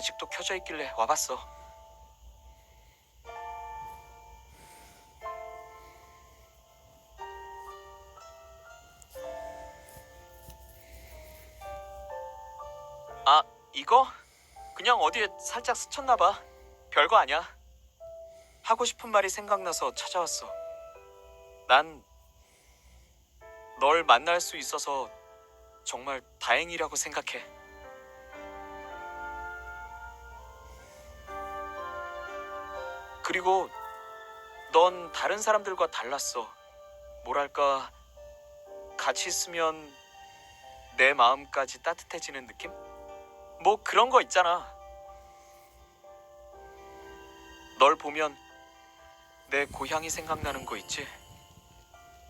아직도 켜져 있길래 와봤어. 아, 이거? 그냥 어디에 살짝 스쳤나 봐. 별거 아니야. 하고 싶은 말이 생각나서 찾아왔어. 난 널 만날 수 있어서 정말 다행이라고 생각해. 그리고 넌 다른 사람들과 달랐어. 뭐랄까, 같이 있으면 내 마음까지 따뜻해지는 느낌? 뭐 그런 거 있잖아. 널 보면 내 고향이 생각나는 거 있지?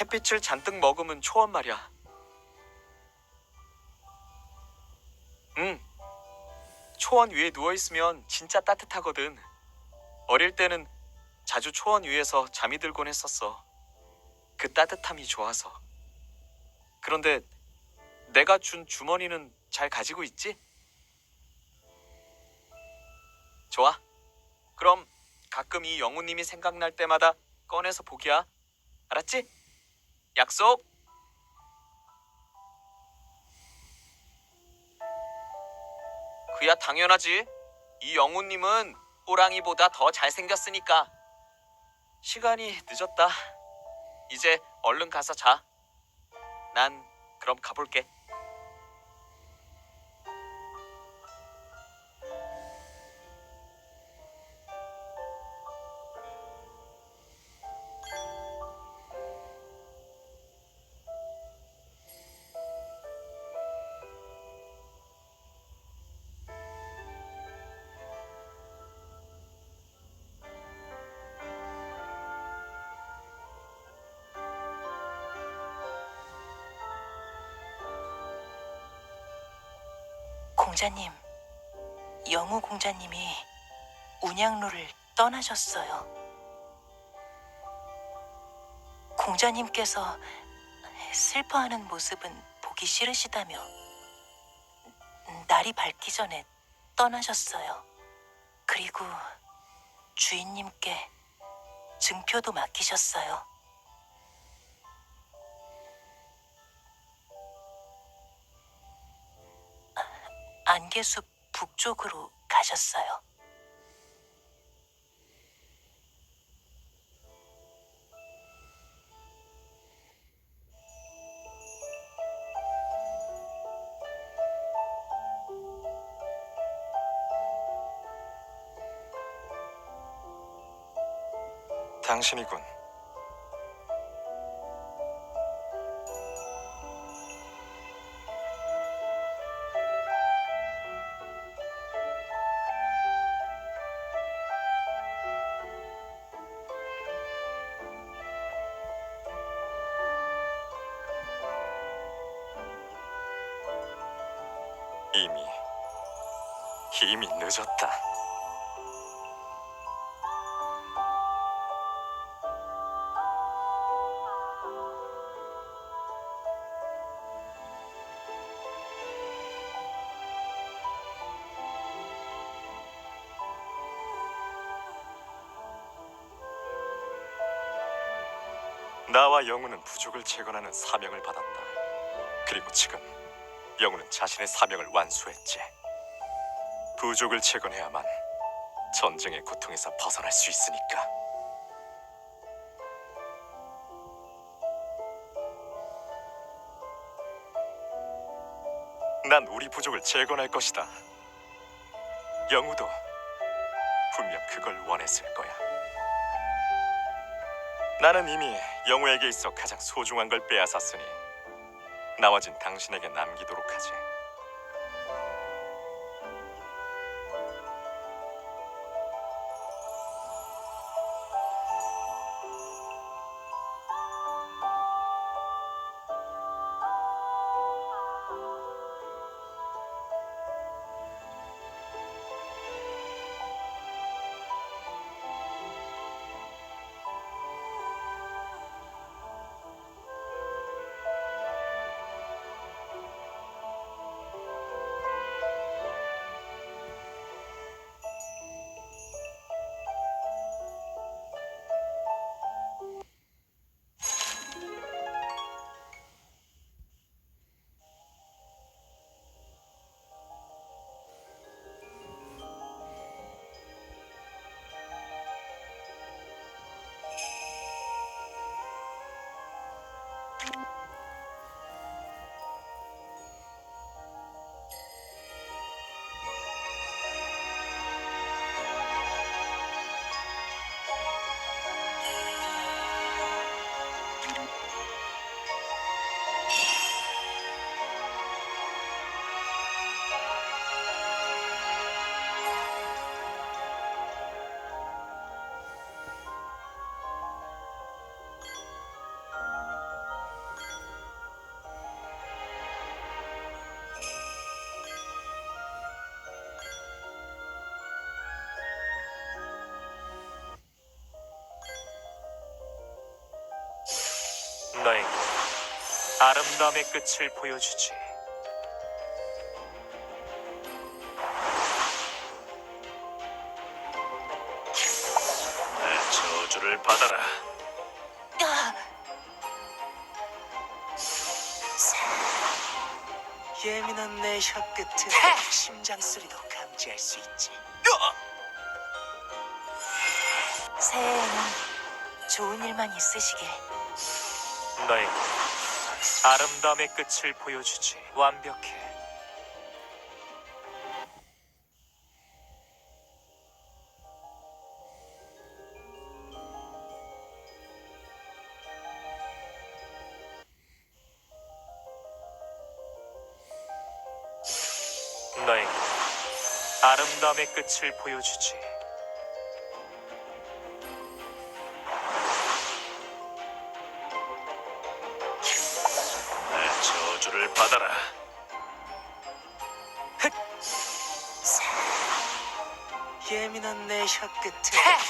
햇빛을 잔뜩 머금은 초원 말이야. 응. 초원 위에 누워 있으면 진짜 따뜻하거든. 어릴 때는 자주 초원 위에서 잠이 들곤 했었어. 그 따뜻함이 좋아서. 그런데 내가 준 주머니는 잘 가지고 있지? 좋아. 그럼 가끔 이 영우님이 생각날 때마다 꺼내서 보기야. 알았지? 약속. 그야 당연하지. 이 영우님은 호랑이보다 더 잘생겼으니까. 시간이 늦었다. 이제 얼른 가서 자. 난 그럼 가볼게. 공자님, 영우 공자님이 운양로를 떠나셨어요. 공자님께서 슬퍼하는 모습은 보기 싫으시다며 날이 밝기 전에 떠나셨어요. 그리고 주인님께 증표도 맡기셨어요. 안개숲 북쪽으로 가셨어요. 당신이군. 이미 이미 늦었다. 나와 영우는 부족을 재건하는 사명을 받았다. 그리고 지금 영우는 자신의 사명을 완수했지. 부족을 재건해야만 전쟁의 고통에서 벗어날 수 있으니까. 난 우리 부족을 재건할 것이다. 영우도 분명 그걸 원했을 거야. 나는 이미 영우에게 있어 가장 소중한 걸 빼앗았으니 나머진 당신에게 남기도록 하지. 아름다움의 끝을 보여주지. 내 저주를 받아라. 아, 예민한 내 혀끝은 심장 소리도 감지할 수 있지. 새해에는 좋은 일만 있으시길. 너에게 아름다움의 끝을 보여주지. 완벽해. 너에게 아름다움의 끝을 보여주지. 저주를 받아라. 예민한 내 혀끝은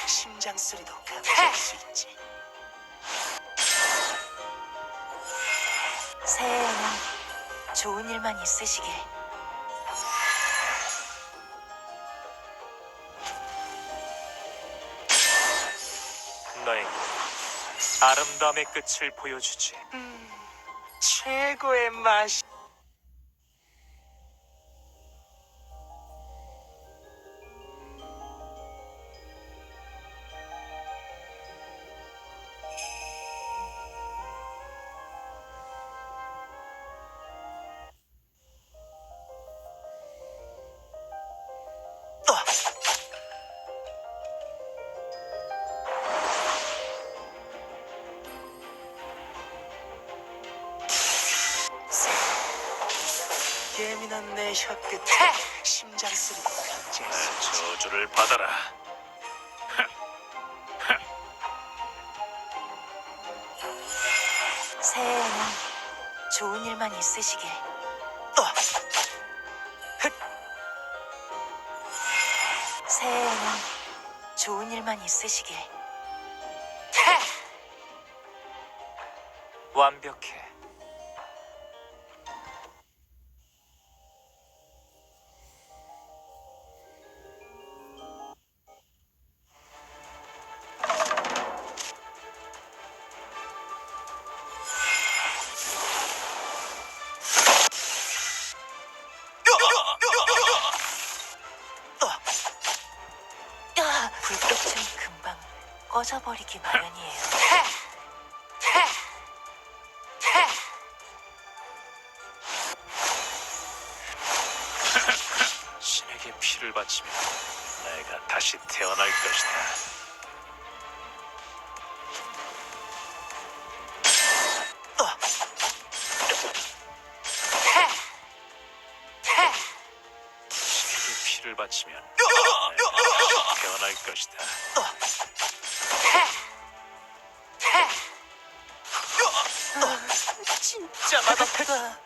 심장 소리도 감지할 수 있지. 새해에는 좋은 일만 있으시길. 너에게 아름다움의 끝을 보여주지. 최 고의 맛 예민한 내 혀끝은 심장 내 있지. 저주를 받아라. 새해에는 좋은 일만 있으시길. 새해에는 좋은 일만 있으시길. 완벽해. 꺼져버리기 마련이에요. 신에게 피를 바치며 내가 다시 태어날 것이다. 신에게 피를 바치면 내가 다시 태어날 것이다. 진짜 맛없다.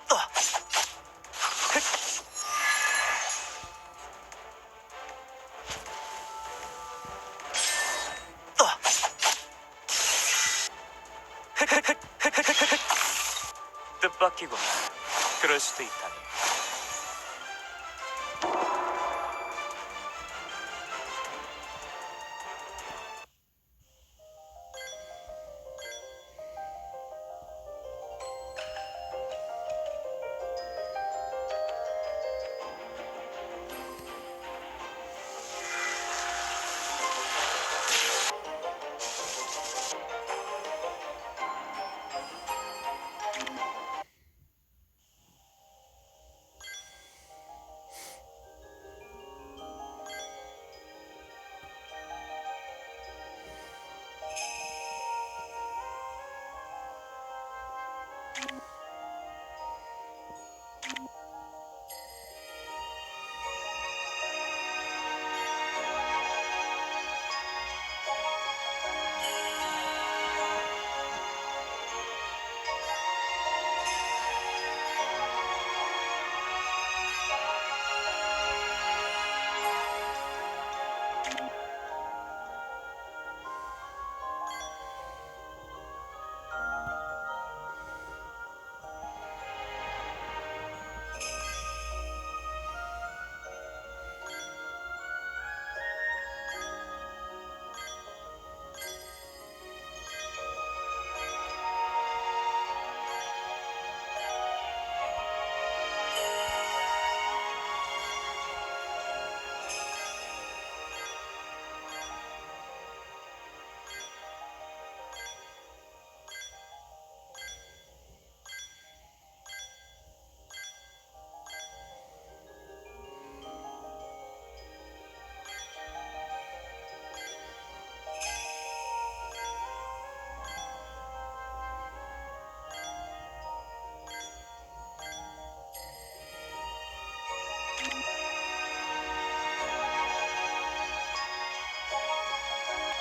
뜻밖이군. 그럴 수도 있다니.